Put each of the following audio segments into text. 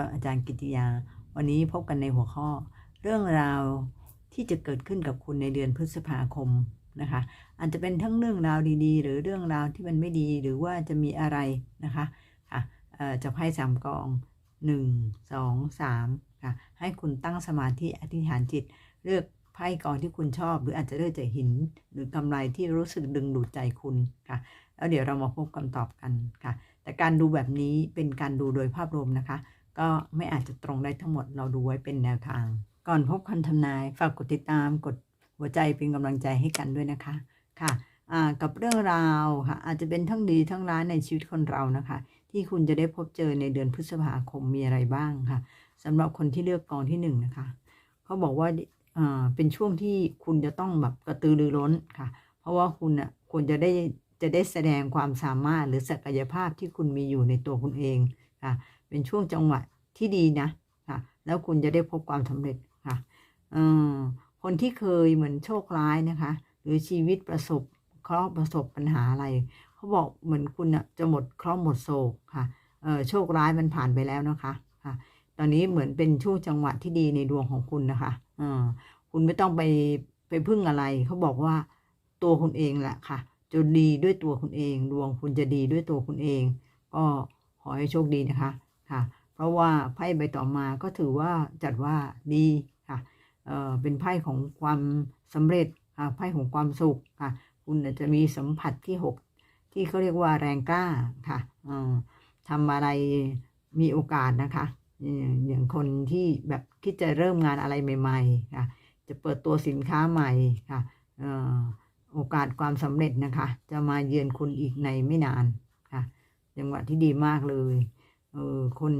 กับอาจารย์กิติยา วันนี้พบกันในหัวข้อ เรื่องราวที่จะเกิดขึ้นกับคุณในเดือนพฤษภาคมนะคะอาจจะเป็นทั้งเรื่องราวดีๆ หรือเรื่องราวที่มันไม่ดีหรือว่าจะมีอะไรนะคะค่ะจะไพ่สามกองหนึ่งสองสามค่ะให้คุณตั้งสมาธิอธิษฐานจิต เลือกไพ่กองที่คุณชอบ หรืออาจจะเลือกจากหิน หรือกำไรที่รู้สึกดึงดูดใจคุณค่ะแล้วเดี๋ยวเรามาพบคำตอบกันค่ะแต่การดูแบบนี้เป็นการดูโดยภาพรวมนะคะ ก็ไม่อาจจะตรงได้ทั้งหมดเราดูไว้เป็นแนวทาง ก่อนพบคำทำนายฝากกดติดตามกดหัวใจเป็นกำลังใจให้กันด้วยนะคะค่ะกับเรื่องราวค่ะอาจจะเป็นทั้งดีทั้งร้ายในชีวิตคนเรานะคะ ที่คุณจะได้พบเจอในเดือนพฤษภาคมมีอะไรบ้างค่ะสำหรับคนที่เลือกกองที่หนึ่งนะคะเขาบอกว่าอ่าเป็นช่วงที่คุณจะต้องแบบกระตือรือร้นค่ะ เพราะว่าคุณอะควรจะได้จะได้แสดงความสามารถหรือศักยภาพที่คุณมีอยู่ในตัวคุณเองค่ะ เป็นช่วงจังหวะที่ดีนะค่ะ แล้วคุณจะได้พบความสำเร็จค่ะคนที่เคยเหมือนโชคร้ายนะคะ หรือชีวิตประสบเคราะห์ประสบปัญหาอะไรเขาบอกเหมือนคุณจะหมดเคราะห์หมดโศกค่ะโชคร้ายมันผ่านไปแล้วนะคะค่ะ ตอนนี้เหมือนเป็นช่วงจังหวะที่ดีในดวงของคุณนะคะคุณไม่ต้องไปไปพึ่งอะไร เขาบอกว่าตัวคุณเองแหละค่ะจะดีด้วยตัวคุณเอง ดวงคุณจะดีด้วยตัวคุณเอง ก็ขอให้โชคดีนะคะ ค่ะ เพราะว่าไพ่ใบต่อมาก็ถือว่าจัดว่าดีค่ะเออเป็นไพ่ของความสำเร็จค่ะไพ่ของความสุขค่ะ คุณจะมีสัมผัสที่หกที่เขาเรียกว่าแรงกล้าค่ะออทำอะไรมีโอกาสนะคะ อย่างคนที่แบบคิดจะเริ่มงานอะไรใหม่ ๆ ค่ะ จะเปิดตัวสินค้าใหม่ค่ะออโอกาสความสำเร็จนะคะ จะมาเยือนคุณอีกในไม่นานค่ะจังหวะที่ดีมากเลย เออคน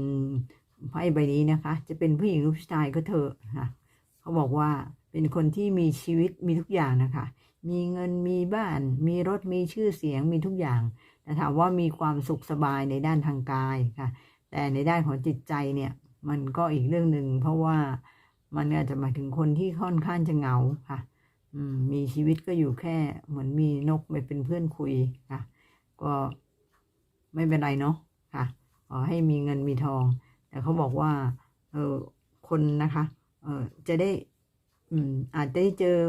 ไพ่ใบนี้นะคะ จะเป็นผู้หญิงรือผู้ชายก็เถอะค่ะเขาบอกว่าเป็นคนที่มีชีวิตมีทุกอย่างนะคะ มีเงินมีบ้าน มีรถมีชื่อเสียงมีทุกอย่างแต่ถามว่ามีความสุขสบายในด้านทางกายค่ะ แต่ในด้านของจิตใจเนี่ยมันก็อีกเรื่องหนึ่งเพราะว่ามันอาจจะหมายถึงคนที่ค่อนข้างจะเหงาค่ะอืมมีชีวิตก็อยู่แค่เหมือนมีนกไปเป็นเพื่อนคุยค่ะ ก็ไม่เป็นไรเนาะค่ะ ให้มีเงินมีทอง แต่เขาบอกว่าเออคนนะคะเออจะได้อืมอาจได้เจอ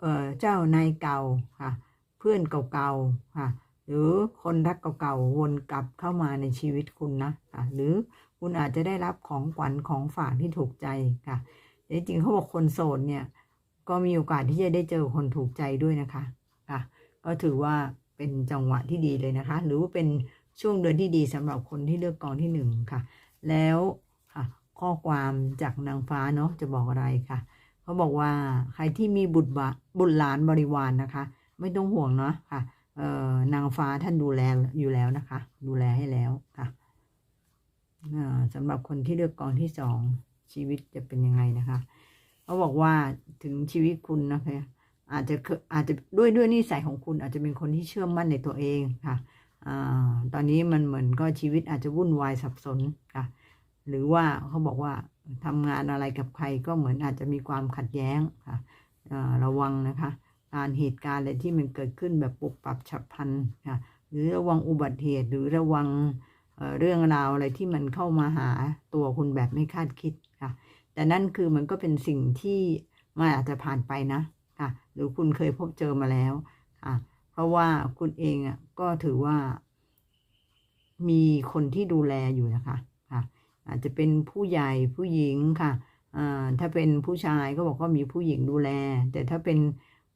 เออเจ้านายเก่าค่ะ เพื่อนเก่าๆค่ะ หรือคนรักเก่าๆวนกลับเข้ามาในชีวิตคุณนะค่ะหรือคุณอาจจะได้รับของขวัญของฝากที่ถูกใจค่ะจริงๆเขาบอกคนโสดเนี่ยก็มีโอกาสที่จะได้เจอคนถูกใจด้วยนะคะค่ะก็ถือว่าเป็นจังหวะที่ดีเลยนะคะ หรือว่าเป็น ช่วงเดือนที่ดีสำหรับคนที่เลือกกองที่หนึ่งค่ะ แล้วค่ะ ข้อความจากนางฟ้าเนาะจะบอกอะไรค่ะเขาบอกว่าใครที่มีบุตรบุตรหลานบริวารนนะคะ ไม่ต้องห่วงเนาะค่ะเออนางฟ้าท่านดูแลอยู่แล้วนะคะ ดูแลให้แล้วค่ะอ่าสำหรับคนที่เลือกกองที่สองชีวิตจะเป็นยังไงนะคะเขาบอกว่าถึงชีวิตคุณนะคะอาจจะอาจจะด้วยด้วยนิสัยของคุณอาจจะเป็นคนที่เชื่อมั่นในตัวเองค่ะ อตอนนี้มันเหมือนก็ชีวิตอาจจะวุ่นวายสับสนค่ะ หรือว่าเขาบอกว่าทำงานอะไรกับใครก็เหมือนอาจจะมีความขัดแย้งค่ะระวังนะคะการเหตุการณ์อะไรที่มันเกิดขึ้นแบบปุบปับฉับพลันค่ะหรือระวังอุบัติเหตุหรือระวังเเรื่องราวอะไรที่มันเข้ามาหาตัวคุณแบบไม่คาดคิดค่ะ แต่นั่นคือมันก็เป็นสิ่งที่มันอาจจะผ่านไปนะค่ะ หรือคุณเคยพบเจอมาแล้วค่ะ ราะว่าคุณเองอะก็ถือว่า มีคนที่ดูแลอยู่นะคะค่ะอาจจะเป็นผู้ใหญ่ผู้หญิงค่ะอ่าถ้าเป็นผู้ชายก็บอกว่ามีผู้หญิงดูแล แต่ถ้าเป็น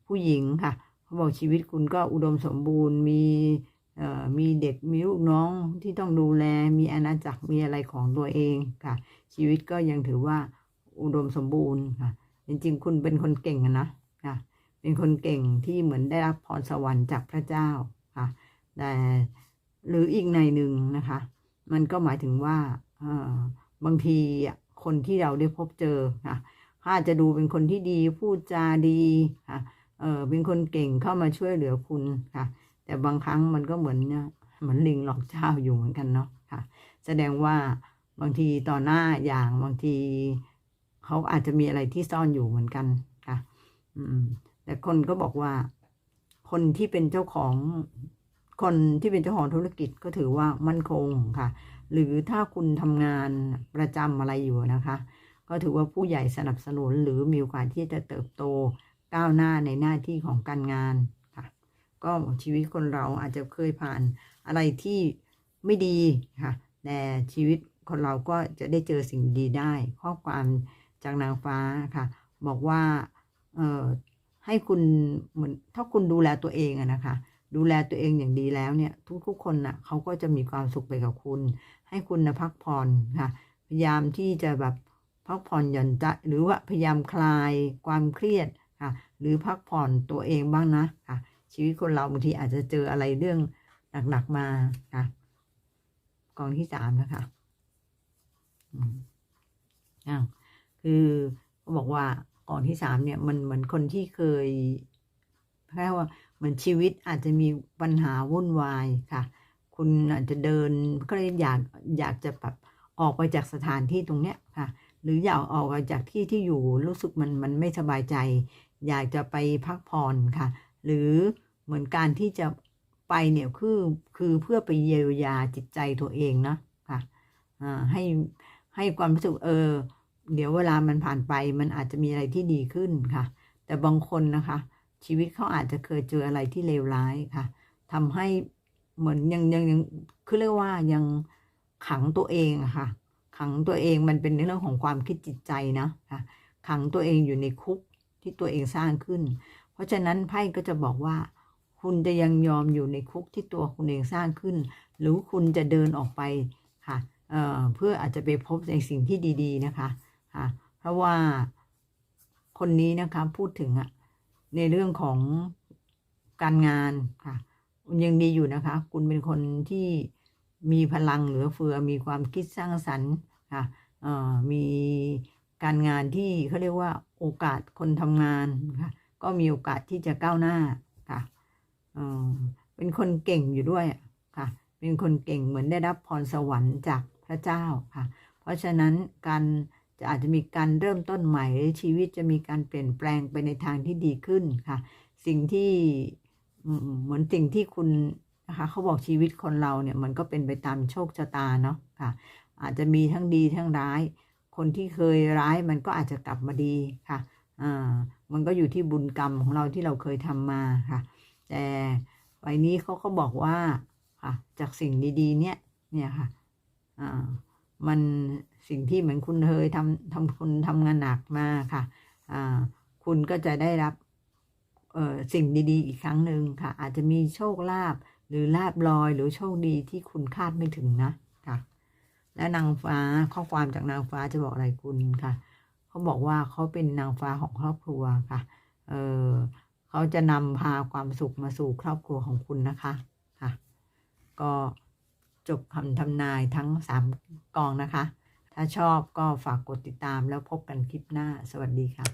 ผู้หญิงค่ะเขาบอกชีวิตคุณก็อุดมสมบูรณ์มีเอ่อมีเด็กมีลูกน้องที่ต้องดูแลมีอาณาจักรมีอะไรของตัวเองค่ะ ชีวิตก็ยังถือว่าอุดมสมบูรณ์ค่ะ จริงๆ คุณเป็นคนเก่งนะค่ะ เป็นคนเก่งที่เหมือนได้รับพรสวรรค์จากพระเจ้าค่ะแต่หรืออีกในหนึ่งนะคะ มันก็หมายถึงว่าออบางทีคนที่เราได้พบเจอค่ะขาอาจจะดูเป็นคนที่ดีพูดจาดีค่ะเออเป็นคนเก่งเข้ามาช่วยเหลือคุณค่ะ แต่บางครั้งมันก็เหมือนเนี่ยเหมือนลิงหลอกเจ้าอยู่เหมือนกันเนาะค่ะ แสดงว่าบางทีต่อหน้าอย่างบางทีเขาอาจจะมีอะไรที่ซ่อนอยู่เหมือนกันค่ะ อืม แต่คนก็บอกว่า คนที่เป็นเจ้าของคนที่เป็นเจ้าของธุรกิจก็ถือว่ามั่นคงค่ะ หรือถ้าคุณทำงานประจำอะไรอยู่นะคะ ก็ถือว่าผู้ใหญ่สนับสนุนหรือมีโอกาสที่จะเติบโตก้าวหน้าในหน้าที่ของการงานค่ะ ก็ชีวิตคนเราอาจจะเคยผ่านอะไรที่ไม่ดีค่ะแต่ชีวิตคนเราก็จะได้เจอสิ่งดีได้ ข้อความจากนางฟ้าค่ะ บอกว่าเอ่อ ให้คุณเหมือนถ้าคุณดูแลตัวเองอะนะคะ ดูแลตัวเองอย่างดีแล้วเนี่ย ทุกๆคนน่ะเขาก็จะมีความสุขไปกับคุณ ให้คุณนะพักผ่อนค่ะ พยายามที่จะแบบพักผ่อนหย่อนใจหรือว่าพยายามคลายความเครียดค่ะ หรือพักผ่อนตัวเองบ้างนะค่ะ ชีวิตคนเราบางทีอาจจะเจออะไรเรื่องหนักๆมาค่ะกองที่สามนะคะอืมอ้าวคือเขาบอกว่า ก่องที่สามเนี่ยมันเหมือนคนที่เคยแค่ว่าเหมือนชีวิตอาจจะมีปัญหาวุ่นวายค่ะ คุณอาจจะเดินก็เลยอยากอยากจะแบบออกไปจากสถานที่ตรงเนี้ยค่ะ หรืออยากออกไปจากที่ที่อยู่รู้สึกมันมันไม่สบายใจ อยากจะไปพักผ่อนค่ะ หรือเหมือนการที่จะไปเนี่ยคือคือเพื่อไปเยียวยาจิตใจตัวเองนะค่ะให้ให้ความรู้สึกเออ เดี๋ยวเวลามันผ่านไปมันอาจจะมีอะไรที่ดีขึ้นค่ะ แต่บางคนนะคะ ชีวิตเขาอาจจะเคยเจออะไรที่เลวร้ายค่ะทำให้เหมือนยังยังยังคือเรียกว่ายังขังตัวเองอะค่ะ ขังตัวเองมันเป็นเรื่องของความคิดจิตใจนะค่ะขังตัวเองอยู่ในคุกที่ตัวเองสร้างขึ้น เพราะฉะนั้นไพ่ก็จะบอกว่า คุณจะยังยอมอยู่ในคุกที่ตัวคุณเองสร้างขึ้น หรือคุณจะเดินออกไปค่ะเเพื่ออาจจะไปพบในสิ่งที่ดี ๆ นะคะ ค่ะเพราะว่าคนนี้นะคะพูดถึงอะในเรื่องของการงานค่ะคุณยังดีอยู่นะคะ คุณเป็นคนที่มีพลังเหลือเฟือ มีความคิดสร้างสรรค์ค่ะมีการงานที่เขาเรียกว่าโอกาสคนทำงานค่ะก็มีโอกาสที่จะก้าวหน้าค่ะเป็นคนเก่งอยู่ด้วยค่ะ เป็นคนเก่งเหมือนได้รับพรสวรรค์จากพระเจ้าค่ะ เพราะฉะนั้นการ จะอาจจะมีการเริ่มต้นใหม่หรือชีวิตจะมีการเปลี่ยนแปลงไปในทางที่ดีขึ้นค่ะ สิ่งที่เหมือนสิ่งที่คุณนะคะเขาบอกชีวิตคนเราเนี่ยมันก็เป็นไปตามโชคชะตาเนาะค่ะ อาจจะมีทั้งดีทั้งร้าย คนที่เคยร้ายมันก็อาจจะกลับมาดีค่ะอ่ามันก็อยู่ที่บุญกรรมของเราที่เราเคยทำมาค่ะ แต่ใบนี้เขาก็บอกว่าค่ะจากสิ่งดีๆ เนี่ยเนี่ยค่ะอ่ามัน สิ่งที่เหมือนคุณเคยทำทำคุณทำงานหนักมาค่ะคุณก็จะได้รับสิ่งดีๆ อีกครั้งหนึ่งค่ะ อาจจะมีโชคลาภหรือลาบลอยหรือโชคดีที่คุณคาดไม่ถึงนะค่ะ และนางฟ้าข้อความจากนางฟ้าจะบอกอะไรคุณค่ะเขาบอกว่าเขาเป็นนางฟ้าของครอบครัวค่ะเออเขาจะนำพาความสุขมาสู่ครอบครัวของคุณนะคะค่ะ ก็จบคำทำนายทั้งสามกองนะคะ ถ้าชอบก็ฝากกดติดตามแล้วพบกันคลิปหน้า สวัสดีค่ะ